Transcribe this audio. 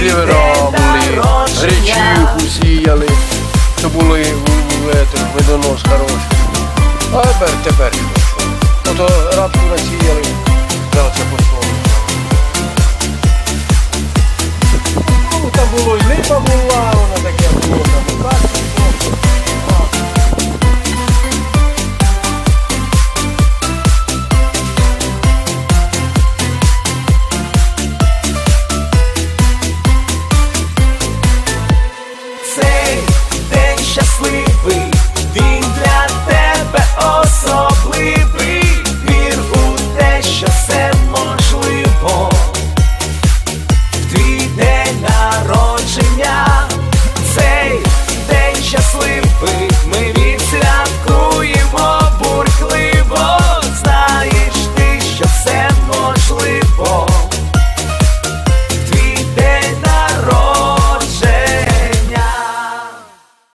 О, Твій клівера були, народження. сіяли, то були видонос хороші. хороший. А тепер, тепер. Ото радку насіяли, зараз це пошло.